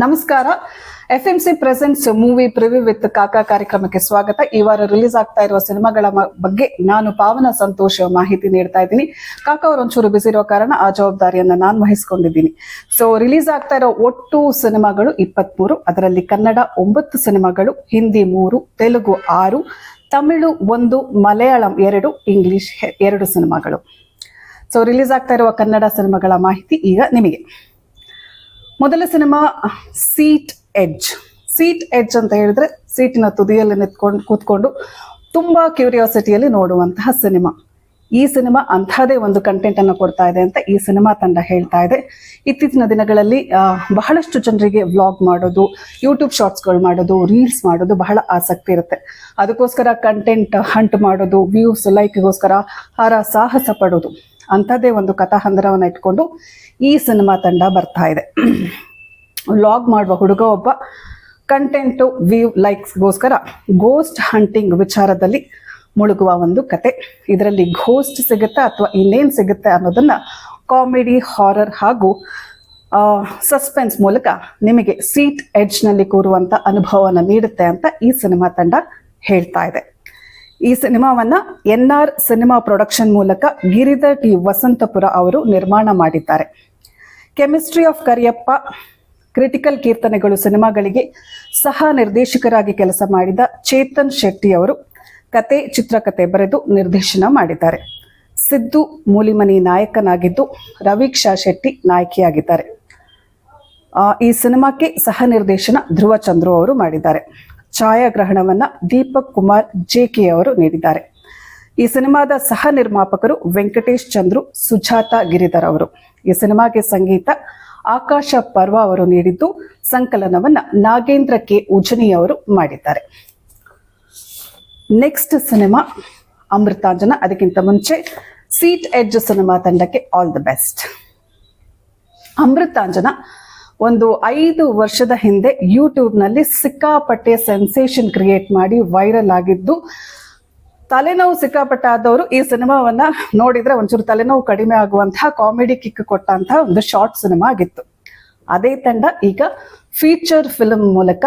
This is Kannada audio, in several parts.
ನಮಸ್ಕಾರ. F M C presents movie preview with Kaka ಕಾರ್ಯಕ್ರಮಕ್ಕೆ ಸ್ವಾಗತ. ಈ ವಾರ ರಿಲೀಸ್ ಆಗ್ತಾ ಇರುವ ಸಿನಿಮಾಗಳ ಬಗ್ಗೆ ನಾನು ಪಾವನ ಸಂತೋಷ್ ಮಾಹಿತಿ ನೀಡ್ತಾ ಇದ್ದೀನಿ. ಕಾಕಾ ಅವರು ಒಂಚೂರು ಬಿಸಿ ಇರೋ ಕಾರಣ ಆ ಜವಾಬ್ದಾರಿಯನ್ನು ನಾನು ವಹಿಸ್ಕೊಂಡಿದ್ದೀನಿ. ಸೊ ರಿಲೀಸ್ ಆಗ್ತಾ ಇರೋ ಒಟ್ಟು ಸಿನಿಮಾಗಳು ಇಪ್ಪತ್ಮೂರು, ಅದರಲ್ಲಿ ಕನ್ನಡ ಒಂಬತ್ತು ಸಿನಿಮಾಗಳು, ಹಿಂದಿ ಮೂರು, ತೆಲುಗು ಆರು, ತಮಿಳು ಒಂದು, ಮಲಯಾಳಂ ಎರಡು, ಇಂಗ್ಲಿಷ್ ಎರಡು ಸಿನಿಮಾಗಳು. ಸೊ ರಿಲೀಸ್ ಆಗ್ತಾ ಇರುವ ಕನ್ನಡ ಸಿನಿಮಾಗಳ ಮಾಹಿತಿ ಈಗ ನಿಮಗೆ. ಮೊದಲ cinema seat edge. Seat edge ಅಂತ ಹೇಳಿದ್ರೆ ಸೀಟಿನ ತುದಿಯಲ್ಲಿ ನಿಂತ್ಕೊಂಡು ಕೂತ್ಕೊಂಡು ತುಂಬಾ ಕ್ಯೂರಿಯಾಸಿಟಿಯಲ್ಲಿ ನೋಡುವಂತಹ ಸಿನಿಮಾ. ಈ ಸಿನಿಮಾ ಅಂಥದೇ ಒಂದು ಕಂಟೆಂಟ್ ಅನ್ನು ಕೊಡ್ತಾ ಇದೆ ಅಂತ ಈ ಸಿನಿಮಾ ತಂಡ ಹೇಳ್ತಾ ಇದೆ. ಇತ್ತೀಚಿನ ದಿನಗಳಲ್ಲಿ ಬಹಳಷ್ಟು ಜನರಿಗೆ ವ್ಲಾಗ್ ಮಾಡೋದು ಯೂಟ್ಯೂಬ್ ಶಾರ್ಟ್ಸ್ಗಳು ಮಾಡೋದು ರೀಲ್ಸ್ ಮಾಡೋದು ಬಹಳ ಆಸಕ್ತಿ ಇರುತ್ತೆ. ಅದಕ್ಕೋಸ್ಕರ ಕಂಟೆಂಟ್ ಹಂಟ್ ಮಾಡೋದು ವ್ಯೂಸ್ ಲೈಕ್ಗೋಸ್ಕರ ಹಾರ ಸಾಹಸ ಪಡೋದು. ಅಂಥದ್ದೇ ಒಂದು ಕಥಾಹಂದರವನ್ನು ಇಟ್ಕೊಂಡು ಈ ಸಿನಿಮಾ ತಂಡ ಬರ್ತಾ ಇದೆ. ವ್ಲಾಗ್ ಮಾಡುವ ಹುಡುಗ ಒಬ್ಬ ಕಂಟೆಂಟು ವ್ಯೂ ಲೈಕ್ಸ್ಗೋಸ್ಕರ ಗೋಸ್ಟ್ ಹಂಟಿಂಗ್ ವಿಚಾರದಲ್ಲಿ ಮುಳುಗುವ ಒಂದು ಕತೆ. ಇದರಲ್ಲಿ ಘೋಸ್ಟ್ ಸಿಗುತ್ತಾ ಅಥವಾ ಇನ್ನೇನು ಸಿಗುತ್ತೆ ಅನ್ನೋದನ್ನು ಕಾಮಿಡಿ ಹಾರರ್ ಹಾಗೂ ಸಸ್ಪೆನ್ಸ್ ಮೂಲಕ ನಿಮಗೆ ಸೀಟ್ ಎಡ್ಜ್ನಲ್ಲಿ ಕೂರುವಂಥ ಅನುಭವವನ್ನು ನೀಡುತ್ತೆ ಅಂತ ಈ ಸಿನಿಮಾ ತಂಡ ಹೇಳ್ತಾ ಇದೆ. ಈ ಸಿನಿಮಾವನ್ನ ಎನ್ ಆರ್ ಸಿನಿಮಾ ಪ್ರೊಡಕ್ಷನ್ ಮೂಲಕ ಗಿರಿಧರ್ ಟಿ ವಸಂತಪುರ ಅವರು ನಿರ್ಮಾಣ ಮಾಡಿದ್ದಾರೆ. ಕೆಮಿಸ್ಟ್ರಿ ಆಫ್ ಕರಿಯಪ್ಪ, ಕ್ರಿಟಿಕಲ್ ಕೀರ್ತನೆಗಳು ಸಿನಿಮಾಗಳಿಗೆ ಸಹ ನಿರ್ದೇಶಕರಾಗಿ ಕೆಲಸ ಮಾಡಿದ ಚೇತನ್ ಶೆಟ್ಟಿ ಅವರು ಕತೆ, ಚಿತ್ರಕತೆ ಬರೆದು ನಿರ್ದೇಶನ ಮಾಡಿದ್ದಾರೆ. ಸಿದ್ದು ಮೂಲಿಮನಿ ನಾಯಕನಾಗಿದ್ದು ರವೀಕ್ಷಾ ಶೆಟ್ಟಿ ನಾಯಕಿಯಾಗಿದ್ದಾರೆ. ಈ ಸಿನಿಮಾಕ್ಕೆ ಸಹ ನಿರ್ದೇಶನ ಧ್ರುವ ಚಂದ್ರು ಅವರು ಮಾಡಿದ್ದಾರೆ. ಛಾಯಾಗ್ರಹಣವನ್ನ ದೀಪಕ್ ಕುಮಾರ್ ಜೆಕೆ ಅವರು ನೀಡಿದ್ದಾರೆ. ಈ ಸಿನಿಮಾದ ಸಹ ನಿರ್ಮಾಪಕರು ವೆಂಕಟೇಶ್ ಚಂದ್ರು, ಸುಜಾತ ಗಿರಿಧರ್ ಅವರು. ಈ ಸಿನಿಮಾಗೆ ಸಂಗೀತ ಆಕಾಶ ಪರ್ವ ಅವರು ನೀಡಿದ್ದು, ಸಂಕಲನವನ್ನ ನಾಗೇಂದ್ರ ಕೆ. ಉಜನಿ ಅವರು ಮಾಡಿದ್ದಾರೆ. Next cinema, Amrutanjan. ಅದಕ್ಕಿಂತ ಮುಂಚೆ ಸೀಟ್ ಎಡ್ಜ್ ಸಿನಿಮಾ ತಂಡಕ್ಕೆ ಆಲ್ ದ ಬೆಸ್ಟ್. ಅಮೃತಾಂಜನ ಒಂದು ಐದು ವರ್ಷದ ಹಿಂದೆ ಯೂಟ್ಯೂಬ್ನಲ್ಲಿ ಸಿಕ್ಕಾಪಟ್ಟೆ ಸೆನ್ಸೇಷನ್ ಕ್ರಿಯೇಟ್ ಮಾಡಿ ವೈರಲ್ ಆಗಿದ್ದು, ತಲೆನೋವು ಸಿಕ್ಕಾಪಟ್ಟೆ ಆದವರು ಈ ಸಿನಿಮಾವನ್ನ ನೋಡಿದ್ರೆ ಒಂಚೂರು ತಲೆನೋವು ಕಡಿಮೆ ಆಗುವಂತಹ ಕಾಮಿಡಿ ಕಿಕ್ ಕೊಟ್ಟಂತಹ ಒಂದು ಶಾರ್ಟ್ ಸಿನಿಮಾ ಆಗಿತ್ತು. ಅದೇ ತಂಡ ಈಗ ಫೀಚರ್ ಫಿಲಂ ಮೂಲಕ,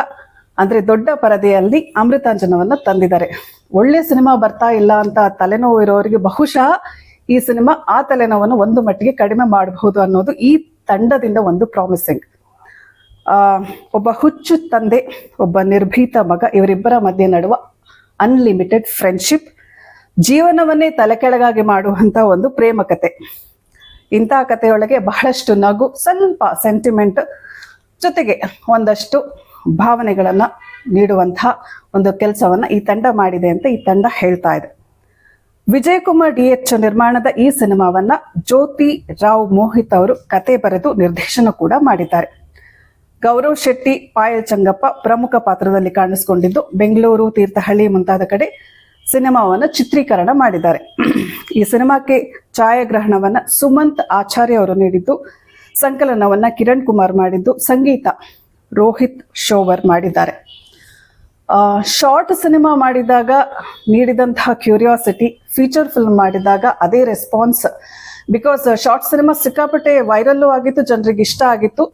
ಅಂದ್ರೆ ದೊಡ್ಡ ಪರದೆಯಲ್ಲಿ ಅಮೃತಾಂಜನವನ್ನ ತಂದಿದ್ದಾರೆ. ಒಳ್ಳೆ ಸಿನಿಮಾ ಬರ್ತಾ ಇಲ್ಲ ಅಂತ ತಲೆನೋವು ಇರೋರಿಗೆ ಬಹುಶಃ ಈ ಸಿನಿಮಾ ಆ ತಲೆನೋವನ್ನು ಒಂದು ಮಟ್ಟಿಗೆ ಕಡಿಮೆ ಮಾಡಬಹುದು ಅನ್ನೋದು ಈ ತಂಡದಿಂದ ಒಂದು ಪ್ರಾಮಿಸಿಂಗ್. ಒಬ್ಬ ಹುಚ್ಚು ತಂದೆ, ಒಬ್ಬ ನಿರ್ಭೀತ ಮಗ, ಇವರಿಬ್ಬರ ಮಧ್ಯೆ ನಡುವ ಅನ್ಲಿಮಿಟೆಡ್ ಫ್ರೆಂಡ್ಶಿಪ್ ಜೀವನವನ್ನೇ ತಲೆಕೆಳಗಾಗಿ ಮಾಡುವಂತ ಒಂದು ಪ್ರೇಮ ಕತೆ. ಇಂಥ ಕಥೆಯೊಳಗೆ ಬಹಳಷ್ಟು ನಗು, ಸ್ವಲ್ಪ ಸೆಂಟಿಮೆಂಟ್ ಜೊತೆಗೆ ಒಂದಷ್ಟು ಭಾವನೆಗಳನ್ನು ನೀಡುವಂತಹ ಒಂದು ಕೆಲಸವನ್ನ ಈ ತಂಡ ಮಾಡಿದೆ ಅಂತ ಈ ತಂಡ ಹೇಳ್ತಾ ಇದೆ. ವಿಜಯ್ ಕುಮಾರ್ ಡಿ ಎಚ್ ನಿರ್ಮಾಣದ ಈ ಸಿನಿಮಾವನ್ನ ಜ್ಯೋತಿ ರಾವ್ ಮೋಹಿತ್ ಅವರು ಕತೆ ಬರೆದು ನಿರ್ದೇಶನ ಕೂಡ ಮಾಡಿದ್ದಾರೆ. ಗೌರವ್ ಶೆಟ್ಟಿ, ಪಾಯಲ್ ಚಂಗಪ್ಪ ಪ್ರಮುಖ ಪಾತ್ರದಲ್ಲಿ ಕಾಣಿಸಿಕೊಂಡಿದ್ದು ಬೆಂಗಳೂರು ತೀರ್ಥಹಳ್ಳಿ ಮುಂತಾದ ಕಡೆ ಸಿನಿಮಾವನ್ನ ಚಿತ್ರೀಕರಣ ಮಾಡಿದ್ದಾರೆ. ಈ ಸಿನಿಮಾಕ್ಕೆ ಛಾಯಾಗ್ರಹಣವನ್ನ ಸುಮಂತ್ ಆಚಾರ್ಯ ಅವರು ನೀಡಿದ್ದು, ಸಂಕಲನವನ್ನ ಕಿರಣ್ ಕುಮಾರ್ ಮಾಡಿದ್ದು, ಸಂಗೀತ ರೋಹಿತ್ ಶೋವರ್ ಮಾಡಿದ್ದಾರೆ. ಶಾರ್ಟ್ ಸಿನಿಮಾ ಮಾಡಿದಾಗ, ನೀಡಿದಂತಹ ಕ್ಯೂರಿಯಾಸಿಟಿ, ಫೀಚರ್ ಫಿಲ್ಮ್ ಮಾಡಿದಾಗ ಅದೇ ರೆಸ್ಪಾನ್ಸ್. ಬಿಕಾಸ್ ಶಾರ್ಟ್ ಸಿನಿಮಾ ಸಿಕ್ಕಾಪಟ್ಟೆ ವೈರಲ್ಲೂ ಆಗಿತ್ತು, ಜನರಿಗೆ ಇಷ್ಟ ಆಗಿತ್ತು.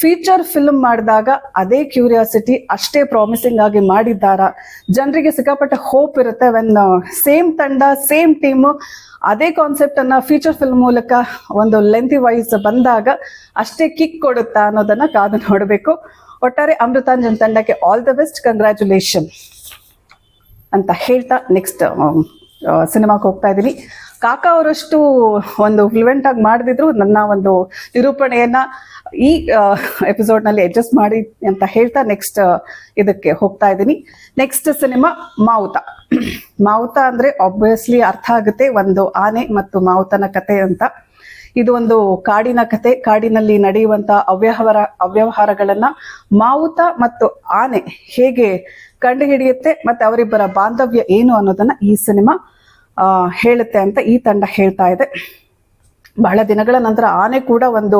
ಫೀಚರ್ ಫಿಲ್ಮ್ ಮಾಡಿದಾಗ ಅದೇ ಕ್ಯೂರಿಯಾಸಿಟಿ ಅಷ್ಟೇ ಪ್ರಾಮಿಸಿಂಗ್ ಆಗಿ ಮಾಡಿದ್ದಾರ? ಜನರಿಗೆ ಸಿಕ್ಕಾಪಟ್ಟೆ ಹೋಪ್ ಇರುತ್ತೆ. ವೆನ್ ಸೇಮ್ ತಂಡ ಸೇಮ್ ಟೀಮ್ ಅದೇ ಕಾನ್ಸೆಪ್ಟ್ ಅನ್ನ ಫೀಚರ್ ಫಿಲ್ಮ್ ಮೂಲಕ ಒಂದು ಲೆಂತಿ ವೈಸ್ ಬಂದಾಗ ಅಷ್ಟೇ ಕಿಕ್ ಕೊಡುತ್ತಾ ಅನ್ನೋದನ್ನ ಕಾದು ನೋಡಬೇಕು. ಒಟ್ಟಾರೆ ಅಮೃತಾಂಜನ್ ತಂಡಕ್ಕೆ ಆಲ್ ದ ಬೆಸ್ಟ್ ಕಂಗ್ರ್ಯಾಚುಲೇಷನ್ ಅಂತ ಹೇಳ್ತಾ ನೆಕ್ಸ್ಟ್ ಸಿನಿಮಾಕ್ಕೆ ಹೋಗ್ತಾ ಇದ್ದೀನಿ. ಕಾಕಾ ಅವರಷ್ಟು ಒಂದು ಫ್ಲುವೆಂಟ್ ಆಗಿ ಮಾಡಿದ್ರು ನನ್ನ ಒಂದು ನಿರೂಪಣೆಯನ್ನ ಈ ಎಪಿಸೋಡ್ನಲ್ಲಿ ಅಡ್ಜಸ್ಟ್ ಮಾಡಿ ಅಂತ ಹೇಳ್ತಾ ನೆಕ್ಸ್ಟ್ ಇದಕ್ಕೆ ಹೋಗ್ತಾ ಇದ್ದೀನಿ. Next cinema ಮಾವುತ. ಮಾವುತ ಅಂದ್ರೆ ಆಬ್ವಿಯಸ್ಲಿ ಅರ್ಥ ಆಗುತ್ತೆ ಒಂದು ಆನೆ ಮತ್ತು ಮಾವುತನ ಕತೆ ಅಂತ. ಇದು ಒಂದು ಕಾಡಿನ ಕತೆ. ಕಾಡಿನಲ್ಲಿ ನಡೆಯುವಂತ ಅವ್ಯವಹಾರ ಅವ್ಯವಹಾರಗಳನ್ನ ಮಾವುತ ಮತ್ತು ಆನೆ ಹೇಗೆ ಕಂಡುಹಿಡಿಯುತ್ತೆ ಮತ್ತೆ ಅವರಿಬ್ಬರ ಬಾಂಧವ್ಯ ಏನು ಅನ್ನೋದನ್ನ ಈ ಸಿನಿಮಾ ಆ, ಹೇಳುತ್ತೆ ಅಂತ ಈ ತಂಡ ಹೇಳ್ತಾ ಇದೆ. ಬಹಳ ದಿನಗಳ ನಂತರ ಆನೆ ಕೂಡ ಒಂದು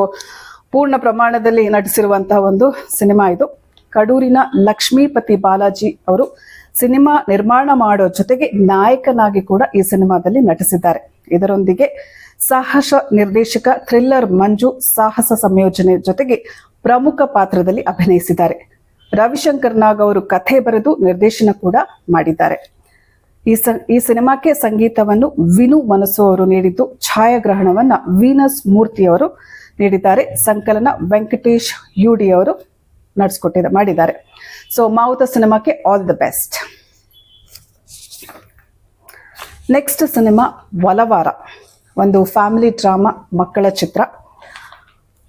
ಪೂರ್ಣ ಪ್ರಮಾಣದಲ್ಲಿ ನಟಿಸಿರುವಂತಹ ಒಂದು ಸಿನಿಮಾ ಇದು. ಕಡೂರಿನ ಲಕ್ಷ್ಮೀಪತಿ ಬಾಲಾಜಿ ಅವರು ಸಿನಿಮಾ ನಿರ್ಮಾಣ ಮಾಡೋ ಜೊತೆಗೆ ನಾಯಕನಾಗಿ ಕೂಡ ಈ ಸಿನಿಮಾದಲ್ಲಿ ನಟಿಸಿದ್ದಾರೆ. ಇದರೊಂದಿಗೆ ಸಾಹಸ ನಿರ್ದೇಶಕ, ಥ್ರಿಲ್ಲರ್ ಮಂಜು ಸಾಹಸ ಸಂಯೋಜನೆ ಜೊತೆಗೆ ಪ್ರಮುಖ ಪಾತ್ರದಲ್ಲಿ ಅಭಿನಯಿಸಿದ್ದಾರೆ. ರವಿಶಂಕರ್ ನಾಗ್ ಅವರು ಕಥೆ ಬರೆದು ನಿರ್ದೇಶನ ಕೂಡ ಮಾಡಿದ್ದಾರೆ. ಈ ಈ ಸಿನಿಮಾಕ್ಕೆ ಸಂಗೀತವನ್ನು ವಿನು ಮನಸ್ಸು ಅವರು ನೀಡಿದ್ದು, ಛಾಯಾಗ್ರಹಣವನ್ನ ವೀನಸ್ ಮೂರ್ತಿ ಅವರು ನೀಡಿದ್ದಾರೆ. ಸಂಕಲನ ವೆಂಕಟೇಶ್ ಯುಡಿ ಅವರು ನಡೆಸ್ಕೊಟ್ಟಿದ್ದಾರೆ ಮಾಡಿದ್ದಾರೆ. ಸೊ ಮಾವುತ ಸಿನಿಮಾಕ್ಕೆ all the best next cinema Olavara ಒಂದು ಫ್ಯಾಮಿಲಿ ಡ್ರಾಮಾ ಮಕ್ಕಳ ಚಿತ್ರ.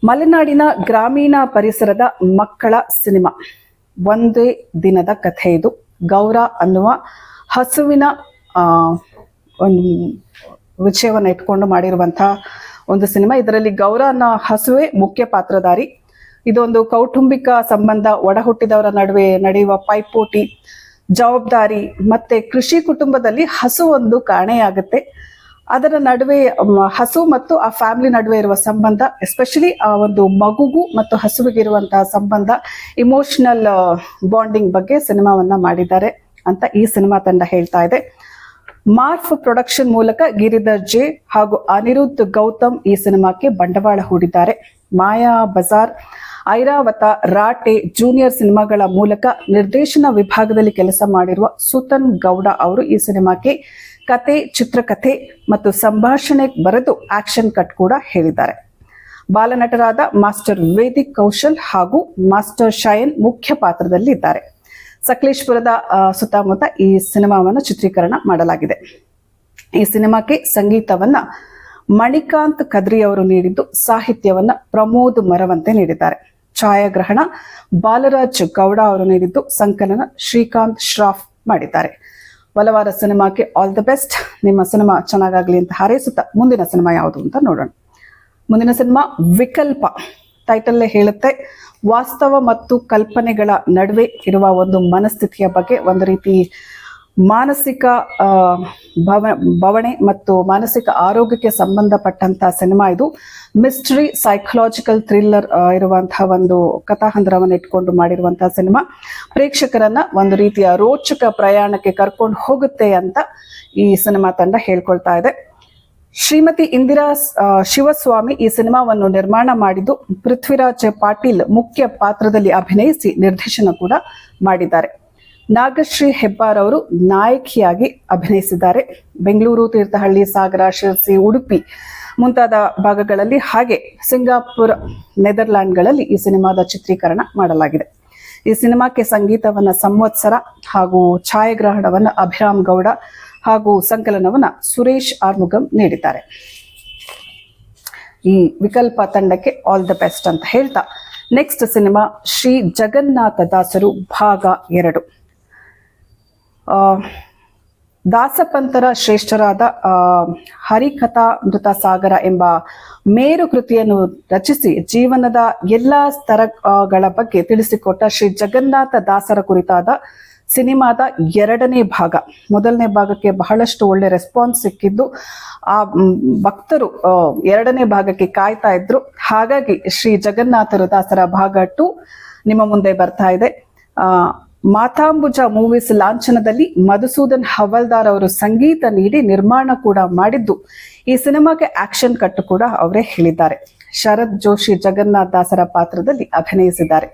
ಮಲೆನಾಡಿನ ಗ್ರಾಮೀಣ ಪರಿಸರದ ಮಕ್ಕಳ ಸಿನಿಮಾ. ಒಂದೇ ದಿನದ ಕಥೆ ಇದು. ಗೌರ ಅನ್ನುವ ಹಸುವಿನ ಒಂದು ವಿಷಯವನ್ನು ಇಟ್ಕೊಂಡು ಮಾಡಿರುವಂತಹ ಒಂದು ಸಿನಿಮಾ. ಇದರಲ್ಲಿ ಗೌರ ಅನ್ನೋ ಹಸುವೆ ಮುಖ್ಯ ಪಾತ್ರಧಾರಿ. ಇದೊಂದು ಕೌಟುಂಬಿಕ ಸಂಬಂಧ ಒಡ ಹುಟ್ಟಿದವರ ನಡುವೆ ನಡೆಯುವ ಪೈಪೋಟಿ, ಜವಾಬ್ದಾರಿ ಮತ್ತೆ ಕೃಷಿ ಕುಟುಂಬದಲ್ಲಿ ಹಸು ಒಂದು ಕಾಣೆಯಾಗುತ್ತೆ. ಅದರ ನಡುವೆ ಹಸು ಮತ್ತು ಆ ಫ್ಯಾಮಿಲಿ ನಡುವೆ ಇರುವ ಸಂಬಂಧ ಎಸ್ಪೆಷಲಿ ಆ ಒಂದು ಮಗುಗೂ ಮತ್ತು ಹಸುವಿಗೆ ಇರುವಂತಹ ಸಂಬಂಧ ಇಮೋಷನಲ್ ಬಾಂಡಿಂಗ್ ಬಗ್ಗೆ ಸಿನಿಮಾವನ್ನ ಮಾಡಿದ್ದಾರೆ ಅಂತ ಈ ಸಿನಿಮಾ ತಂಡ ಹೇಳ್ತಾ ಇದೆ. ಮಾರ್ಫ್ ಪ್ರೊಡಕ್ಷನ್ ಮೂಲಕ ಗಿರಿಧರ್ ಜೆ ಹಾಗೂ ಅನಿರುದ್ಧ್ ಗೌತಮ್ ಈ ಸಿನಿಮಾಕ್ಕೆ ಬಂಡವಾಳ ಹೂಡಿದ್ದಾರೆ. ಮಾಯಾ ಬಜಾರ್, ಐರಾವತ, ರಾಟೆ ಜೂನಿಯರ್ ಸಿನಿಮಾಗಳ ಮೂಲಕ ನಿರ್ದೇಶನ ವಿಭಾಗದಲ್ಲಿ ಕೆಲಸ ಮಾಡಿರುವ ಸುತನ್ ಗೌಡ ಅವರು ಈ ಸಿನಿಮಾಕ್ಕೆ ಕತೆ, ಚಿತ್ರಕಥೆ ಮತ್ತು ಸಂಭಾಷಣೆ ಬರೆದು ಆಕ್ಷನ್ ಕಟ್ ಕೂಡ ಹೇಳಿದ್ದಾರೆ. ಬಾಲನಟರಾದ ಮಾಸ್ಟರ್ ವೇದಿಕ್ ಕೌಶಲ್ ಹಾಗೂ ಮಾಸ್ಟರ್ ಶಯನ್ ಮುಖ್ಯ ಪಾತ್ರದಲ್ಲಿ ಇದ್ದಾರೆ ಸಕಲೇಶ್ಪುರದ ಸುತ್ತಮುತ್ತ ಈ ಸಿನಿಮಾವನ್ನು ಚಿತ್ರೀಕರಣ ಮಾಡಲಾಗಿದೆ. ಈ ಸಿನಿಮಾಕ್ಕೆ ಸಂಗೀತವನ್ನ ಮಣಿಕಾಂತ್ ಕದ್ರಿ ಅವರು ನೀಡಿದ್ದು ಸಾಹಿತ್ಯವನ್ನ ಪ್ರಮೋದ್ ಮರವಂತೆ ನೀಡಿದ್ದಾರೆ. ಛಾಯಾಗ್ರಹಣ ಬಾಲರಾಜ್ ಗೌಡ ಅವರು ನೀಡಿದ್ದು ಸಂಕಲನ ಶ್ರೀಕಾಂತ್ ಶ್ರಾಫ್ ಮಾಡಿದ್ದಾರೆ. ಬಲವಾರ ಸಿನಿಮಾಕ್ಕೆ ಆಲ್ ದ ಬೆಸ್ಟ್. ನಿಮ್ಮ ಸಿನಿಮಾ ಚೆನ್ನಾಗಾಗ್ಲಿ ಅಂತ ಹಾರೈಸುತ್ತಾ ಮುಂದಿನ ಸಿನಿಮಾ ಯಾವುದು ಅಂತ ನೋಡೋಣ. ಮುಂದಿನ ಸಿನಿಮಾ ವಿಕಲ್ಪ. ಟೈಟಲ್ಲೇ ಹೇಳುತ್ತೆ ವಾಸ್ತವ ಮತ್ತು ಕಲ್ಪನೆಗಳ ನಡುವೆ ಇರುವ ಒಂದು ಮನಸ್ಥಿತಿಯ ಬಗ್ಗೆ ಒಂದು ರೀತಿ ಮಾನಸಿಕ ಭವ, ಭವಣೆ ಮತ್ತು ಮಾನಸಿಕ ಆರೋಗ್ಯಕ್ಕೆ ಸಂಬಂಧಪಟ್ಟಂತ ಸಿನಿಮಾ ಇದು. ಮಿಸ್ಟ್ರಿ ಸೈಕಲಾಜಿಕಲ್ ಥ್ರಿಲ್ಲರ್ ಇರುವಂತಹ ಒಂದು ಕಥಾಹಂದ್ರವನ್ನು ಇಟ್ಕೊಂಡು ಮಾಡಿರುವಂತಹ ಸಿನಿಮಾ. ಪ್ರೇಕ್ಷಕರನ್ನ ಒಂದು ರೀತಿಯ ರೋಚಕ ಪ್ರಯಾಣಕ್ಕೆ ಕರ್ಕೊಂಡು ಹೋಗುತ್ತೆ ಅಂತ ಈ ಸಿನಿಮಾ ತಂಡ ಹೇಳ್ಕೊಳ್ತಾ ಇದೆ. ಶ್ರೀಮತಿ ಇಂದಿರಾ ಶಿವಸ್ವಾಮಿ ಈ ಸಿನಿಮಾವನ್ನು ನಿರ್ಮಾಣ ಮಾಡಿದ್ದು ಪೃಥ್ವಿರಾಜ್ ಪಾಟೀಲ್ ಮುಖ್ಯ ಪಾತ್ರದಲ್ಲಿ ಅಭಿನಯಿಸಿ ನಿರ್ದೇಶನ ಕೂಡ ಮಾಡಿದ್ದಾರೆ. ನಾಗಶ್ರೀ ಹೆಬ್ಬಾರ್ ಅವರು ನಾಯಕಿಯಾಗಿ ಅಭಿನಯಿಸಿದ್ದಾರೆ. ಬೆಂಗಳೂರು ತೀರ್ಥಹಳ್ಳಿ, ಸಾಗರ, ಶಿರಸಿ, ಉಡುಪಿ ಮುಂತಾದ ಭಾಗಗಳಲ್ಲಿ ಹಾಗೆ ಸಿಂಗಾಪುರ್, ನೆದರ್ಲ್ಯಾಂಡ್ಗಳಲ್ಲಿ ಈ ಸಿನಿಮಾದ ಚಿತ್ರೀಕರಣ ಮಾಡಲಾಗಿದೆ. ಈ ಸಿನಿಮಾಕ್ಕೆ ಸಂಗೀತವನ್ನ ಸಂವತ್ಸರ ಹಾಗೂ ಛಾಯಾಗ್ರಹಣವನ್ನು ಅಭಿರಾಮ್ ಗೌಡ ಹಾಗೂ ಸಂಕಲನವನ್ನ ಸುರೇಶ್ ಆರ್ಮುಗಂ ನೀಡಿದ್ದಾರೆ. ಈ ವಿಕಲ್ಪ ತಂಡಕ್ಕೆ ಆಲ್ ದ ಬೆಸ್ಟ್ ಅಂತ ಹೇಳ್ತಾ ನೆಕ್ಸ್ಟ್ ಸಿನಿಮಾ ಶ್ರೀ ಜಗನ್ನಾಥ ದಾಸರು ಭಾಗ ಎರಡು. ಆ, ದಾಸಪಂತರ ಶ್ರೇಷ್ಠರಾದ ಹರಿಕಥಾ ಮೃತ ಸಾಗರ ಎಂಬ ಮೇರು ಕೃತಿಯನ್ನು ರಚಿಸಿ ಜೀವನದ ಎಲ್ಲಾ ಸ್ತರಗಳ ಬಗ್ಗೆ ತಿಳಿಸಿಕೊಟ್ಟ ಶ್ರೀ ಜಗನ್ನಾಥ ದಾಸರ ಕುರಿತಾದ ಸಿನಿಮಾದ ಎರಡನೇ ಭಾಗ. ಮೊದಲನೇ ಭಾಗಕ್ಕೆ ಬಹಳಷ್ಟು ಒಳ್ಳೆ ರೆಸ್ಪಾನ್ಸ್ ಸಿಕ್ಕಿದ್ದು. ಆ ಭಕ್ತರು ಎರಡನೇ ಭಾಗಕ್ಕೆ ಕಾಯ್ತಾ ಇದ್ರು. ಹಾಗಾಗಿ ಶ್ರೀ ಜಗನ್ನಾಥರ ದಾಸರ ಭಾಗ ಟು ನಿಮ್ಮ ಮುಂದೆ ಬರ್ತಾ ಇದೆ. ಮಾತಾಂಬುಜ ಮೂವೀಸ್ ಲಾಂಛನದಲ್ಲಿ ಮಧುಸೂದನ್ ಹವಲ್ದಾರ್ ಅವರು ಸಂಗೀತ ನೀಡಿ ನಿರ್ಮಾಣ ಕೂಡ ಮಾಡಿದ್ದು. ಈ ಸಿನಿಮಾಗೆ ಆಕ್ಷನ್ ಕಟ್ಟು ಕೂಡ ಅವರೇ ಹೇಳಿದ್ದಾರೆ. ಶರತ್ ಜೋಶಿ ಜಗನ್ನಾಥ ದಾಸರ ಪಾತ್ರದಲ್ಲಿ ಅಭಿನಯಿಸಿದ್ದಾರೆ.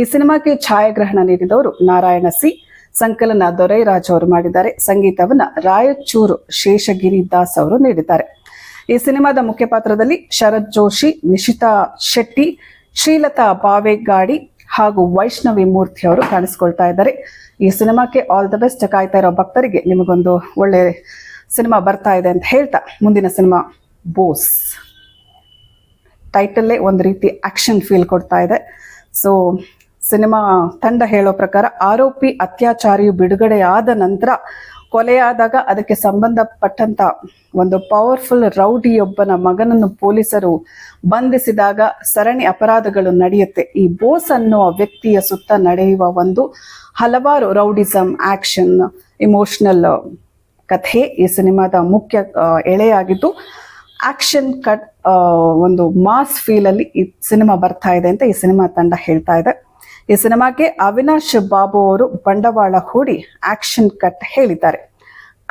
ಈ ಸಿನಿಮಾಕ್ಕೆ ಛಾಯಾಗ್ರಹಣ ನೀಡಿದವರು ನಾರಾಯಣ ಸಿ. ಸಂಕಲನ ದೊರೈರಾಜ್ ಅವರು ಮಾಡಿದ್ದಾರೆ. ಸಂಗೀತವನ್ನ ರಾಯಚೂರು ಶೇಷಗಿರಿ ದಾಸ್ ಅವರು ನೀಡಿದ್ದಾರೆ. ಈ ಸಿನಿಮಾದ ಮುಖ್ಯ ಪಾತ್ರದಲ್ಲಿ ಶರತ್ ಜೋಶಿ, ನಿಶಿತಾ ಶೆಟ್ಟಿ, ಶ್ರೀಲತಾ ಬಾವೇಗಾಡಿ ಹಾಗೂ ವೈಷ್ಣವಿ ಮೂರ್ತಿ ಅವರು ಕಾಣಿಸ್ಕೊಳ್ತಾ ಇದ್ದಾರೆ. ಈ ಸಿನಿಮಾಕ್ಕೆ ಆಲ್ ದ ಬೆಸ್ಟ್ ಕಾಯ್ತಾ ಇರೋ ಭಕ್ತರಿಗೆ ನಿಮಗೊಂದು ಒಳ್ಳೆ ಸಿನಿಮಾ ಬರ್ತಾ ಇದೆ ಅಂತ ಹೇಳ್ತಾ ಮುಂದಿನ ಸಿನಿಮಾ ಬೋಸ್ ಟೈಟಲ್ಲೇ ಒಂದು ರೀತಿ ಆಕ್ಷನ್ ಫೀಲ್ ಕೊಡ್ತಾ ಇದೆ. ಸೊ ಸಿನಿಮಾ ತಂಡ ಹೇಳೋ ಪ್ರಕಾರ ಆರೋಪಿ ಅತ್ಯಾಚಾರಿಯು ಬಿಡುಗಡೆಯಾದ ನಂತರ ಕೊಲೆಯಾದಾಗ ಅದಕ್ಕೆ ಸಂಬಂಧಪಟ್ಟಂತ ಒಂದು ಪವರ್ಫುಲ್ ರೌಡಿಯೊಬ್ಬನ ಮಗನನ್ನು ಪೊಲೀಸರು ಬಂಧಿಸಿದಾಗ ಸರಣಿ ಅಪರಾಧಗಳು ನಡೆಯುತ್ತೆ. ಈ ಬೋಸ್ ಅನ್ನುವ ವ್ಯಕ್ತಿಯ ಸುತ್ತ ನಡೆಯುವ ಒಂದು ಹಲವಾರು ರೌಡಿಸಮ್ ಆಕ್ಷನ್ ಇಮೋಷನಲ್ ಕಥೆ ಈ ಸಿನಿಮಾದ ಮುಖ್ಯ ಎಳೆಯಾಗಿದ್ದು ಆಕ್ಷನ್ ಕಟ್ ಒಂದು ಮಾಸ್ ಫೀಲಲ್ಲಿ ಈ ಸಿನಿಮಾ ಬರ್ತಾ ಇದೆ ಅಂತ ಈ ಸಿನಿಮಾ ತಂಡ ಹೇಳ್ತಾ ಇದೆ. ಈ ಸಿನಿಮಾಗೆ ಅವಿನಾಶ್ ಬಾಬು ಅವರು ಬಂಡವಾಳ ಹೂಡಿ ಆಕ್ಷನ್ ಕಟ್ ಹೇಳಿದ್ದಾರೆ.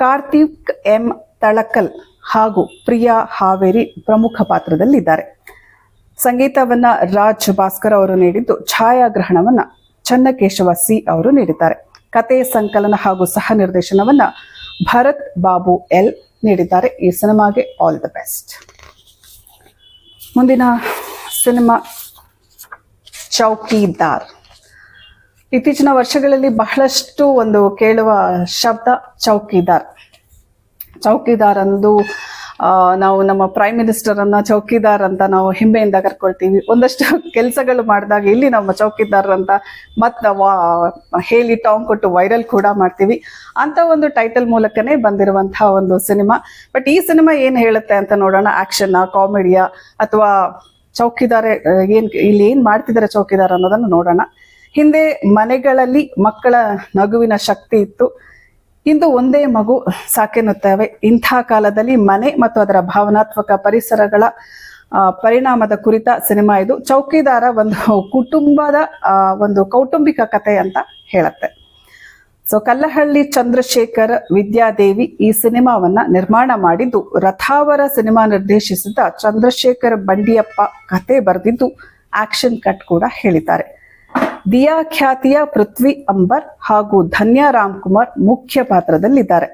ಕಾರ್ತಿಕ್ ಎಂ ತಳಕಲ್ ಹಾಗೂ ಪ್ರಿಯಾ ಹಾವೇರಿ ಪ್ರಮುಖ ಪಾತ್ರದಲ್ಲಿದ್ದಾರೆ. ಸಂಗೀತವನ್ನ ರಾಜ್ ಭಾಸ್ಕರ್ ಅವರು ನೀಡಿದ್ದು ಛಾಯಾಗ್ರಹಣವನ್ನ ಚನ್ನಕೇಶವ ಸಿ ಅವರು ನೀಡಿದ್ದಾರೆ. ಕತೆ ಸಂಕಲನ ಹಾಗೂ ಸಹ ನಿರ್ದೇಶನವನ್ನ ಭರತ್ ಬಾಬು ಎಲ್ ನೀಡಿದ್ದಾರೆ. ಈ ಸಿನಿಮಾಗೆ ಆಲ್ ದ ಬೆಸ್ಟ್. ಮುಂದಿನ ಸಿನಿಮಾ ಚೌಕಿದಾರ್. ಇತ್ತೀಚಿನ ವರ್ಷಗಳಲ್ಲಿ ಬಹಳಷ್ಟು ಒಂದು ಕೇಳುವ ಶಬ್ದ ಚೌಕಿದಾರ್. ಚೌಕಿದಾರ್ ಅಂದು ನಾವು ನಮ್ಮ ಪ್ರೈಮ್ ಮಿನಿಸ್ಟರ್ ಅನ್ನ ಚೌಕಿದಾರ್ ಅಂತ ನಾವು ಹೆಮ್ಮೆಯಿಂದ ಕರ್ಕೊಳ್ತೀವಿ. ಒಂದಷ್ಟು ಕೆಲಸಗಳು ಮಾಡಿದಾಗ ಇಲ್ಲಿ ನಮ್ಮ ಚೌಕಿದಾರ್ ಅಂತ ಮತ್ತೆ ನಾವು ಹೇಳಿ ಟಾಂಗ್ ಕೊಟ್ಟು ವೈರಲ್ ಕೂಡ ಮಾಡ್ತೀವಿ. ಅಂತ ಒಂದು ಟೈಟಲ್ ಮೂಲಕನೇ ಬಂದಿರುವಂತಹ ಒಂದು ಸಿನಿಮಾ. ಬಟ್ ಈ ಸಿನಿಮಾ ಏನ್ ಹೇಳುತ್ತೆ ಅಂತ ನೋಡೋಣ. ಆಕ್ಷನ್ ಕಾಮಿಡಿಯಾ ಅಥವಾ ಚೌಕಿದಾರ ಏನ್, ಇಲ್ಲಿ ಏನ್ ಮಾಡ್ತಿದ್ದಾರೆ ಚೌಕಿದಾರ್ ಅನ್ನೋದನ್ನು ನೋಡೋಣ. ಹಿಂದೆ ಮನೆಗಳಲ್ಲಿ ಮಕ್ಕಳ ನಗುವಿನ ಶಕ್ತಿ ಇತ್ತು. ಇಂದು ಒಂದೇ ಮಗು ಸಾಕೆನ್ನುತ್ತೇವೆ. ಇಂಥ ಕಾಲದಲ್ಲಿ ಮನೆ ಮತ್ತು ಅದರ ಭಾವನಾತ್ಮಕ ಪರಿಸರಗಳ ಪರಿಣಾಮದ ಕುರಿತ ಸಿನಿಮಾ ಇದು. ಚೌಕಿದಾರ ಒಂದು ಕುಟುಂಬದ ಒಂದು ಕೌಟುಂಬಿಕ ಕತೆ ಅಂತ ಹೇಳುತ್ತೆ. ಸೊ ಕಲ್ಲಹಳ್ಳಿ ಚಂದ್ರಶೇಖರ್ ವಿದ್ಯಾದೇವಿ ಈ ಸಿನಿಮಾವನ್ನ ನಿರ್ಮಾಣ ಮಾಡಿದ್ದು, ರಥಾವರ ಸಿನಿಮಾ ನಿರ್ದೇಶಿಸಿದ ಚಂದ್ರಶೇಖರ್ ಬಂಡಿಯಪ್ಪ ಕತೆ ಬರೆದಿದ್ದು, ಆಕ್ಷನ್ ಕಟ್ ಕೂಡ ಹೇಳಿದ್ದಾರೆ. ದಿಯಾ ಖ್ಯಾತಿಯ ಪೃಥ್ವಿ ಅಂಬರ್ ಹಾಗೂ ಧನ್ಯ ರಾಮ್ಕುಮಾರ್ ಮುಖ್ಯ ಪಾತ್ರದಲ್ಲಿದ್ದಾರೆ.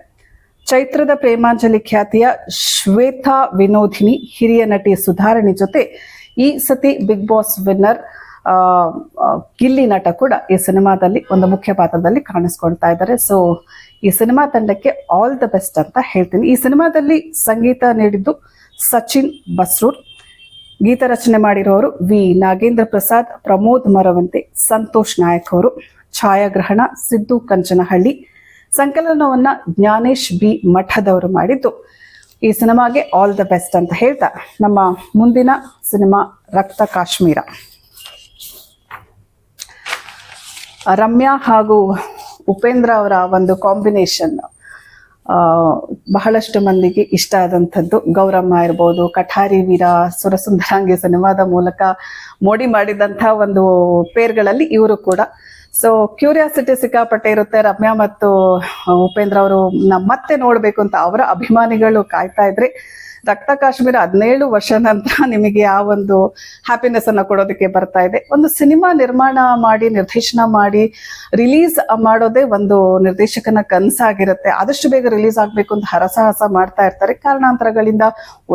ಚೈತ್ರದ ಪ್ರೇಮಾಂಜಲಿ ಖ್ಯಾತಿಯ ಶ್ವೇತಾ ವಿನೋದಿನಿ ಹಿರಿಯ ನಟಿ ಸುಧಾರಣಿ ಜೊತೆ ಈ ಸತಿ ಬಿಗ್ ಬಾಸ್ ವಿನ್ನರ್ ಗಿಲ್ಲಿ ನಟ ಕೂಡ ಈ ಸಿನಿಮಾದಲ್ಲಿ ಒಂದು ಮುಖ್ಯ ಪಾತ್ರದಲ್ಲಿ ಕಾಣಿಸ್ಕೊಳ್ತಾ ಇದ್ದಾರೆ. ಸೊ ಈ ಸಿನಿಮಾ ತಂಡಕ್ಕೆ ಆಲ್ ದ ಬೆಸ್ಟ್ ಅಂತ ಹೇಳ್ತೀನಿ. ಈ ಸಿನಿಮಾದಲ್ಲಿ ಸಂಗೀತ ನೀಡಿದ್ದು ಸಚಿನ್ ಬಸ್ರೂರ್ ಗೀತ ರಚನೆ ಮಾಡಿರೋರು ವಿ. ನಾಗೇಂದ್ರ ಪ್ರಸಾದ್, ಪ್ರಮೋದ್ ಮರವಂತೆ ಸಂತೋಷ್ ನಾಯಕ್ ಅವರು. ಛಾಯಾಗ್ರಹಣ ಸಿದ್ದು ಕಂಚನಹಳ್ಳಿ. ಸಂಕಲನವನ್ನ ಜ್ಞಾನೇಶ್ ಬಿ. ಮಠದವರು ಮಾಡಿದ್ದು. ಈ ಸಿನಿಮಾಗೆ ಆಲ್ ದ ಬೆಸ್ಟ್ ಅಂತ ಹೇಳ್ತಾ ನಮ್ಮ ಮುಂದಿನ ಸಿನಿಮಾ ರಕ್ತ ಕಾಶ್ಮೀರ. ರಮ್ಯಾ ಹಾಗೂ ಉಪೇಂದ್ರ ಅವರ ಒಂದು ಕಾಂಬಿನೇಷನ್ ಬಹಳಷ್ಟು ಮಂದಿಗೆ ಇಷ್ಟ ಆದಂಥದ್ದು ಗೌರಮ್ಮ ಇರ್ಬೋದು, ಕಠಾರಿ ವೀರ, ಸುರಸುಂದರಾಂಗಿ ಸಿನಿಮಾದ ಮೂಲಕ ಮೋಡಿ ಮಾಡಿದಂತಹ ಒಂದು ಪೇರ್ಗಳಲ್ಲಿ ಇವರು ಕೂಡ. ಸೊ ಕ್ಯೂರಿಯಾಸಿಟಿ ಸಿಕ್ಕಾಪಟ್ಟೆ ಇರುತ್ತೆ. ರಮ್ಯಾ ಮತ್ತು ಉಪೇಂದ್ರ ಅವರು ಮತ್ತೆ ನೋಡಬೇಕು ಅಂತ ಅವರ ಅಭಿಮಾನಿಗಳು ಕಾಯ್ತಾ ಇದ್ರೆ. ರಕ್ತ ಕಾಶ್ಮೀರ ಹದಿನೇಳು ವರ್ಷ ನಂತರ ನಿಮಗೆ ಆ ಒಂದು ಹ್ಯಾಪಿನೆಸ್ ಅನ್ನ ಕೊಡೋದಕ್ಕೆ ಬರ್ತಾ ಇದೆ. ಒಂದು ಸಿನಿಮಾ ನಿರ್ಮಾಣ ಮಾಡಿ, ನಿರ್ದೇಶನ ಮಾಡಿ ರಿಲೀಸ್ ಮಾಡೋದೇ ಒಂದು ನಿರ್ದೇಶಕನ ಕನಸಾಗಿರುತ್ತೆ. ಆದಷ್ಟು ಬೇಗ ರಿಲೀಸ್ ಆಗ್ಬೇಕು ಅಂತ ಹರಸಾಹಸ ಮಾಡ್ತಾ ಇರ್ತಾರೆ. ಕಾರಣಾಂತರಗಳಿಂದ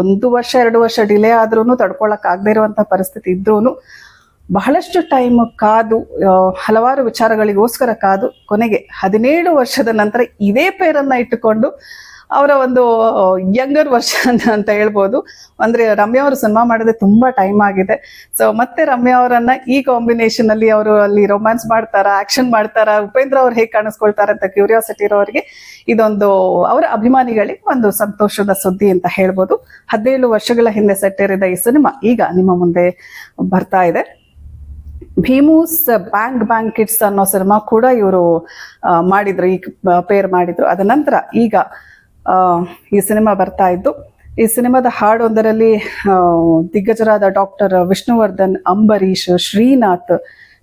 ಒಂದು ವರ್ಷ, ಎರಡು ವರ್ಷ ಡಿಲೇ ಆದ್ರೂ ತಡ್ಕೊಳಕ್ ಆಗದೆ ಇರುವಂತ ಪರಿಸ್ಥಿತಿ ಇದ್ರೂ ಬಹಳಷ್ಟು ಟೈಮ್ ಕಾದು ಹಲವಾರು ವಿಚಾರಗಳಿಗೋಸ್ಕರ ಕಾದು ಕೊನೆಗೆ ಹದಿನೇಳು ವರ್ಷದ ನಂತರ ಇದೇ ಪೇರನ್ನ ಇಟ್ಟುಕೊಂಡು ಅವರ ಒಂದು ಯಂಗರ್ ವರ್ಷನ್ ಅಂತ ಹೇಳ್ಬೋದು. ಅಂದ್ರೆ ರಮ್ಯಾ ಅವರು ಸಿನಿಮಾ ಮಾಡಿದ್ರೆ ತುಂಬಾ ಟೈಮ್ ಆಗಿದೆ. ಸೊ ಮತ್ತೆ ರಮ್ಯಾ ಅವರನ್ನ ಈ ಕಾಂಬಿನೇಷನ್ ಅಲ್ಲಿ ಅವರು ಅಲ್ಲಿ ರೊಮ್ಯಾನ್ಸ್ ಮಾಡ್ತಾರ ಆಕ್ಷನ್ ಮಾಡ್ತಾರ, ಉಪೇಂದ್ರ ಅವ್ರು ಹೇಗೆ ಕಾಣಿಸ್ಕೊಳ್ತಾರೆ ಅಂತ ಕ್ಯೂರಿಯಾಸಿಟಿ ಇರೋರಿಗೆ ಇದೊಂದು ಅವರ ಅಭಿಮಾನಿಗಳಿಗೆ ಒಂದು ಸಂತೋಷದ ಸುದ್ದಿ ಅಂತ ಹೇಳ್ಬೋದು. ಹದಿನೇಳು ವರ್ಷಗಳ ಹಿಂದೆ ಸೆಟ್ಟೇರಿದ ಈ ಸಿನಿಮಾ ಈಗ ನಿಮ್ಮ ಮುಂದೆ ಬರ್ತಾ ಇದೆ. ಭೀಮೂಸ್ ಬ್ಯಾಂಕ್ ಬ್ಯಾಂಕ್ ಕಿಡ್ಸ್ ಅನ್ನೋ ಸಿನಿಮಾ ಕೂಡ ಇವರು ಮಾಡಿದ್ರು, ಈ ಪೇರ್ ಮಾಡಿದ್ರು. ಅದ ನಂತರ ಈಗ ಈ ಸಿನಿಮಾ ಬರ್ತಾ ಇದ್ದು, ಈ ಸಿನಿಮಾದ ಹಾಡೊಂದರಲ್ಲಿ ದಿಗ್ಗಜರಾದ ಡಾಕ್ಟರ್ ವಿಷ್ಣುವರ್ಧನ್ ಅಂಬರೀಶ್ ಶ್ರೀನಾಥ್,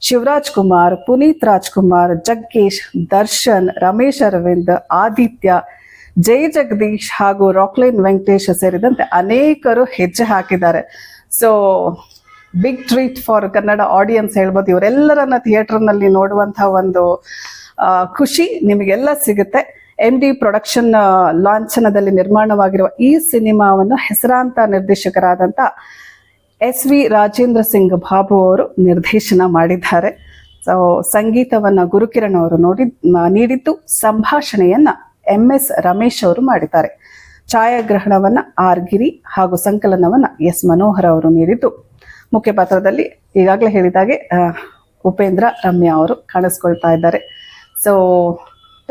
ಶಿವರಾಜ್ ಕುಮಾರ್, ಪುನೀತ್ ರಾಜ್ಕುಮಾರ್, ಜಗ್ಗೇಶ್, ದರ್ಶನ್, ರಮೇಶ್ ಅರವಿಂದ್, ಆದಿತ್ಯ, ಜೈ ಜಗದೀಶ್ ಹಾಗೂ ರಾಕ್ಲೈನ್ ವೆಂಕಟೇಶ್ ಸೇರಿದಂತೆ ಅನೇಕರು ಹೆಜ್ಜೆ ಹಾಕಿದ್ದಾರೆ. So big treat for Kannada audience ಹೇಳ್ಬೋದು. ಇವರೆಲ್ಲರನ್ನ ಥಿಯೇಟರ್ನಲ್ಲಿ ನೋಡುವಂತಹ ಒಂದು ಖುಷಿ ನಿಮಗೆಲ್ಲ ಸಿಗುತ್ತೆ. ಎಂ ಡಿ ಪ್ರೊಡಕ್ಷನ್ ಲಾಂಛನದಲ್ಲಿ ನಿರ್ಮಾಣವಾಗಿರುವ ಈ ಸಿನಿಮಾವನ್ನು ಹೆಸರಾಂತ ನಿರ್ದೇಶಕರಾದಂಥ ಎಸ್ ವಿ ರಾಜೇಂದ್ರ ಸಿಂಗ್ ಬಾಬು ಅವರು ನಿರ್ದೇಶನ ಮಾಡಿದ್ದಾರೆ. ಸೊ ಸಂಗೀತವನ್ನು ಗುರುಕಿರಣ್ ಅವರು ನೋಡಿ ನೀಡಿದ್ದು ಸಂಭಾಷಣೆಯನ್ನು ಎಂ ಎಸ್ ರಮೇಶ್ ಅವರು ಮಾಡಿದ್ದಾರೆ. ಛಾಯಾಗ್ರಹಣವನ್ನು ಆರ್ ಗಿರಿ ಹಾಗೂ ಸಂಕಲನವನ್ನು ಎಸ್ ಮನೋಹರ್ ಅವರು ನೀಡಿದ್ದು. ಮುಖ್ಯ ಪಾತ್ರದಲ್ಲಿ ಈಗಾಗಲೇ ಹೇಳಿದಾಗೆ ಉಪೇಂದ್ರ ರಮ್ಯಾ ಅವರು ಕಾಣಿಸ್ಕೊಳ್ತಾ ಇದ್ದಾರೆ. ಸೊ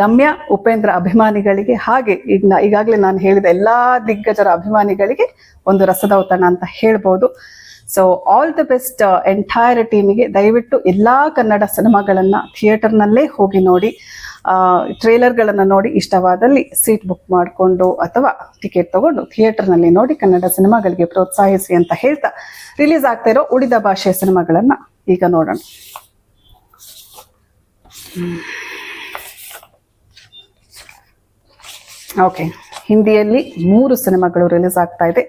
ರಮ್ಯಾ ಉಪೇಂದ್ರ ಅಭಿಮಾನಿಗಳಿಗೆ ಹಾಗೆ ಈಗ ಈಗಾಗಲೇ ನಾನು ಹೇಳಿದ ಎಲ್ಲ ದಿಗ್ಗಜರ ಅಭಿಮಾನಿಗಳಿಗೆ ಒಂದು ರಸದೌತಣ ಅಂತ ಹೇಳ್ಬೋದು. So all the best entire ಟೀಮಿಗೆ ದಯವಿಟ್ಟು ಎಲ್ಲ ಕನ್ನಡ ಸಿನಿಮಾಗಳನ್ನ ಥಿಯೇಟರ್ನಲ್ಲೇ ಹೋಗಿ ನೋಡಿ ಟ್ರೇಲರ್ಗಳನ್ನು ನೋಡಿ ಇಷ್ಟವಾದಲ್ಲಿ ಸೀಟ್ ಬುಕ್ ಮಾಡಿಕೊಂಡು ಅಥವಾ ಟಿಕೆಟ್ ತಗೊಂಡು ಥಿಯೇಟರ್ನಲ್ಲಿ ನೋಡಿ ಕನ್ನಡ ಸಿನಿಮಾಗಳಿಗೆ ಪ್ರೋತ್ಸಾಹಿಸಿ ಅಂತ ಹೇಳ್ತಾ ರಿಲೀಸ್ ಆಗ್ತಾ ಇರೋ ಉಳಿದ ಭಾಷೆಯ ಸಿನಿಮಾಗಳನ್ನು ಈಗ ನೋಡೋಣ. ಓಕೆ ಹಿಂದಿಯಲ್ಲಿ ಮೂರು ಸಿನಿಮಾಗಳು ರಿಲೀಸ್ ಆಗ್ತಾ ಇದೆ.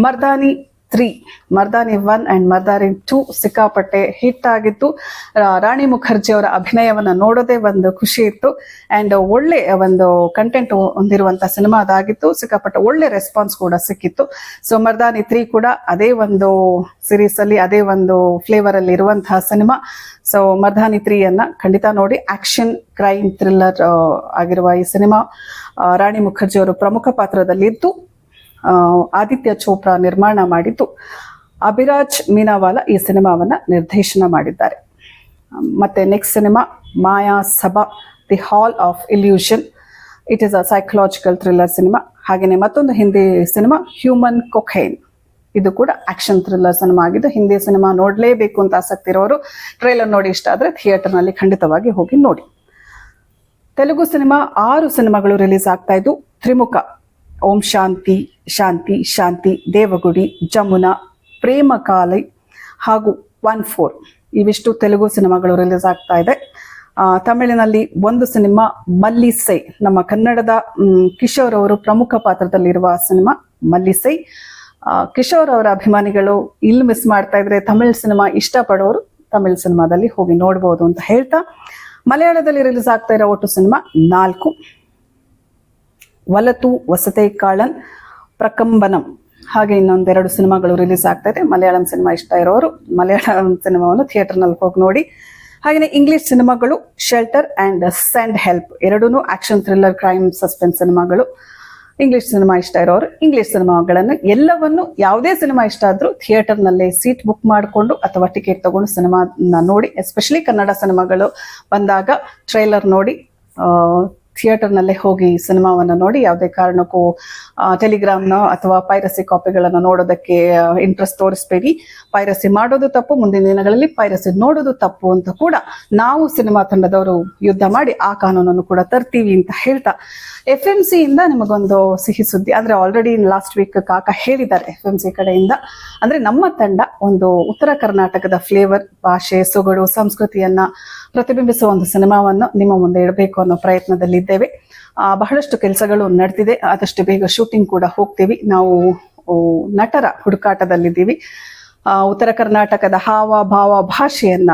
Mardaani three. Mardaani one and Mardaani two ಸಿಕ್ಕಾಪಟ್ಟೆ ಹಿಟ್ ಆಗಿತ್ತು. ರಾಣಿ ಮುಖರ್ಜಿ ಅವರ ಅಭಿನಯವನ್ನ ನೋಡೋದೇ ಒಂದು ಖುಷಿ ಇತ್ತು. ಆ್ಯಂಡ್ ಒಳ್ಳೆ ಒಂದು ಕಂಟೆಂಟ್ ಹೊಂದಿರುವಂಥ ಸಿನಿಮಾ ಅದಾಗಿತ್ತು. ಸಿಕ್ಕಾಪಟ್ಟೆ ಒಳ್ಳೆ ರೆಸ್ಪಾನ್ಸ್ ಕೂಡ ಸಿಕ್ಕಿತ್ತು. ಸೊ ಮರ್ದಾನಿ ತ್ರೀ ಕೂಡ ಅದೇ ಒಂದು ಸಿರೀಸಲ್ಲಿ ಅದೇ ಒಂದು ಫ್ಲೇವರಲ್ಲಿ ಇರುವಂತಹ ಸಿನಿಮಾ ಸೊ ಮರ್ದಾನಿ ತ್ರೀಯನ್ನು ಖಂಡಿತ ನೋಡಿ. ಆಕ್ಷನ್ ಕ್ರೈಮ್ ಥ್ರಿಲ್ಲರ್ ಆಗಿರುವ ಈ ಸಿನಿಮಾ ರಾಣಿ ಮುಖರ್ಜಿ ಅವರು ಪ್ರಮುಖ ಪಾತ್ರದಲ್ಲಿದ್ದು. ಆದಿತ್ಯ ಚೋಪ್ರಾ ನಿರ್ಮಾಣ ಮಾಡಿದ್ದು. ಅಭಿರಾಜ್ ಮೀನಾವಾಲ ಈ ಸಿನಿಮಾವನ್ನ ನಿರ್ದೇಶನ ಮಾಡಿದ್ದಾರೆ. ಮತ್ತೆ next cinema Maya Sabha the hall of illusion it is a psychological thriller cinema. ಹಾಗೆಯೇ ಮತ್ತೊಂದು ಹಿಂದಿ ಸಿನಿಮಾ ಹ್ಯೂಮನ್ ಕೊಖೈನ್ ಇದು ಕೂಡ ಆಕ್ಷನ್ ಥ್ರಿಲ್ಲರ್ ಸಿನಿಮಾ ಆಗಿದ್ದು, ಹಿಂದಿ ಸಿನಿಮಾ ನೋಡಲೇಬೇಕು ಅಂತ ಆಸಕ್ತಿ ಇರೋರು ಟ್ರೈಲರ್ ನೋಡಿ ಇಷ್ಟ ಆದರೆ ಥಿಯೇಟರ್ನಲ್ಲಿ ಖಂಡಿತವಾಗಿ ಹೋಗಿ ನೋಡಿ. ತೆಲುಗು ಸಿನಿಮಾ ಆರು ಸಿನಿಮಾಗಳು ರಿಲೀಸ್ ಆಗ್ತಾ ಇದ್ದು, ತ್ರಿಮುಖ. ಓಂ ಶಾಂತಿ ಶಾಂತಿ ಶಾಂತಿ, ದೇವಗುಡಿ, ಜಮುನಾ ಪ್ರೇಮ ಕಾಲೈ ಹಾಗೂ ಒನ್ ಫೋರ್. ಇವಿಷ್ಟು ತೆಲುಗು ಸಿನಿಮಾಗಳು ರಿಲೀಸ್ ಆಗ್ತಾ ಇದೆ. ತಮಿಳಿನಲ್ಲಿ ಒಂದು ಸಿನಿಮಾ ಮಲ್ಲಿಸೈ ನಮ್ಮ ಕನ್ನಡದ ಕಿಶೋರ್ ಅವರು ಪ್ರಮುಖ ಪಾತ್ರದಲ್ಲಿರುವ ಸಿನಿಮಾ ಮಲ್ಲಿಸೈ ಕಿಶೋರ್ ಅವರ ಅಭಿಮಾನಿಗಳು ಇಲ್ಲಿ ಮಿಸ್ ಮಾಡ್ತಾ ಇದ್ರೆ ತಮಿಳ್ ಸಿನಿಮಾ ಇಷ್ಟಪಡೋರು ತಮಿಳ್ ಸಿನಿಮಾದಲ್ಲಿ ಹೋಗಿ ನೋಡ್ಬೋದು ಅಂತ ಹೇಳ್ತಾ ಮಲಯಾಳದಲ್ಲಿ ರಿಲೀಸ್ ಆಗ್ತಾ ಇರೋ ಒಟ್ಟು ಸಿನಿಮಾ ನಾಲ್ಕು. ವಲತು ವಸತೆ ಕಾಳನ್ ಪ್ರಕಂಬನಂ. ಹಾಗೆ ಇನ್ನೊಂದೆರಡು ಸಿನಿಮಾಗಳು ರಿಲೀಸ್ ಆಗ್ತಾ ಇದೆ. ಮಲಯಾಳಂ ಸಿನಿಮಾ ಇಷ್ಟ ಇರೋರು ಮಲಯಾಳಂ ಸಿನಿಮಾವನ್ನು ಥಿಯೇಟರ್ನಲ್ಲಿ ಹೋಗಿ ನೋಡಿ. ಹಾಗೆಯೇ ಇಂಗ್ಲಿಷ್ ಸಿನಿಮಾಗಳು ಶೆಲ್ಟರ್ ಆ್ಯಂಡ್ ಸ್ಯಾಂಡ್ ಹೆಲ್ಪ್ ಎರಡೂ ಆಕ್ಷನ್ ಥ್ರಿಲ್ಲರ್ ಕ್ರೈಮ್ ಸಸ್ಪೆನ್ಸ್ ಸಿನಿಮಾಗಳು. ಇಂಗ್ಲಿಷ್ ಸಿನಿಮಾ ಇಷ್ಟ ಇರೋರು ಇಂಗ್ಲಿಷ್ ಸಿನಿಮಾಗಳನ್ನು ಎಲ್ಲವನ್ನು ಯಾವುದೇ ಸಿನಿಮಾ ಇಷ್ಟ ಆದರೂ ಥಿಯೇಟರ್ನಲ್ಲೇ ಸೀಟ್ ಬುಕ್ ಮಾಡಿಕೊಂಡು ಅಥವಾ ಟಿಕೆಟ್ ತಗೊಂಡು ಸಿನಿಮಾನ ನೋಡಿ ಎಸ್ಪೆಷಲಿ ಕನ್ನಡ ಸಿನಿಮಾಗಳು ಬಂದಾಗ ಟ್ರೈಲರ್ ನೋಡಿ ಥಿಯೇಟರ್ನಲ್ಲೇ ಹೋಗಿ ಸಿನಿಮಾವನ್ನು ನೋಡಿ, ಯಾವುದೇ ಕಾರಣಕ್ಕೂ ಟೆಲಿಗ್ರಾಮ್ನ ಅಥವಾ ಪೈರಸಿ ಕಾಪಿಗಳನ್ನು ನೋಡೋದಕ್ಕೆ ಇಂಟ್ರೆಸ್ಟ್ ತೋರಿಸ್ಬೇಡಿ. ಪೈರಸಿ ಮಾಡೋದು ತಪ್ಪು, ಮುಂದಿನ ದಿನಗಳಲ್ಲಿ ಪೈರಸಿ ನೋಡೋದು ತಪ್ಪು ಅಂತ ಕೂಡ ನಾವು ಸಿನಿಮಾ ತಂಡದವರು ಯುದ್ಧ ಮಾಡಿ ಆ ಕಾನೂನನ್ನು ಕೂಡ ತರ್ತೀವಿ ಅಂತ ಹೇಳ್ತಾ. ಎಫ್ ಎಂ ಸಿಯಿಂದ ನಿಮಗೊಂದು ಸಿಹಿ ಸುದ್ದಿ. ಅಂದ್ರೆ ಆಲ್ರೆಡಿ ಲಾಸ್ಟ್ ವೀಕ್ ಕಾಕ ಹೇಳಿದ್ದಾರೆ ಎಫ್ ಎಂ ಸಿ ಕಡೆಯಿಂದ. ಅಂದ್ರೆ ನಮ್ಮ ತಂಡ ಒಂದು ಉತ್ತರ ಕರ್ನಾಟಕದ ಫ್ಲೇವರ್ ಭಾಷೆ, ಸೊಗಡು, ಸಂಸ್ಕೃತಿಯನ್ನ ಪ್ರತಿಬಿಂಬಿಸುವ ಒಂದು ಸಿನಿಮಾವನ್ನು ನಿಮ್ಮ ಮುಂದೆ ಇಡಬೇಕು ಅನ್ನೋ ಪ್ರಯತ್ನದಲ್ಲಿದ್ದೇವೆ. ಬಹಳಷ್ಟು ಕೆಲಸಗಳು ನಡೆದಿದೆ ಆದಷ್ಟು ಬೇಗ ಶೂಟಿಂಗ್ ಕೂಡ ಹೋಗ್ತೀವಿ. ನಾವು ನಟರ ಹುಡುಕಾಟದಲ್ಲಿದ್ದೀವಿ. ಉತ್ತರ ಕರ್ನಾಟಕದ ಹಾವ, ಭಾವ ಭಾಷೆಯನ್ನ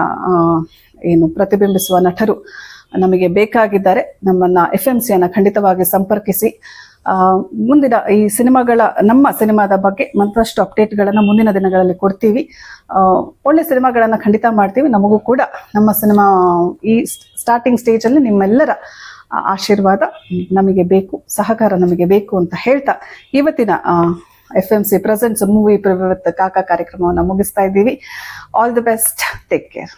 ಏನು ಪ್ರತಿಬಿಂಬಿಸುವ ನಟರು ನಮಗೆ ಬೇಕಾಗಿದ್ದಾರೆ. ನಮ್ಮನ್ನ ಎಫ್ ಎಂ ಸಿಯನ್ನು ಖಂಡಿತವಾಗಿ ಸಂಪರ್ಕಿಸಿ. ಮುಂದಿನ ಈ ಸಿನಿಮಾಗಳ, ನಮ್ಮ ಸಿನಿಮಾದ ಬಗ್ಗೆ ಮತ್ತಷ್ಟು ಅಪ್ಡೇಟ್ಗಳನ್ನು ಮುಂದಿನ ದಿನಗಳಲ್ಲಿ ಕೊಡ್ತೀವಿ. ಒಳ್ಳೆ ಸಿನಿಮಾಗಳನ್ನು ಖಂಡಿತ ಮಾಡ್ತೀವಿ. ನಮಗೂ ಕೂಡ ನಮ್ಮ ಸಿನಿಮಾ, ಈ ಸ್ಟಾರ್ಟಿಂಗ್ ಸ್ಟೇಜಲ್ಲಿ ನಿಮ್ಮೆಲ್ಲರ ಆಶೀರ್ವಾದ ನಮಗೆ ಬೇಕು, ಸಹಕಾರ ನಮಗೆ ಬೇಕು ಅಂತ ಹೇಳ್ತಾ ಇವತ್ತಿನ F M C presents movie with Kaka ಕಾರ್ಯಕ್ರಮವನ್ನು ಮುಗಿಸ್ತಾ ಇದ್ದೀವಿ. All the best take care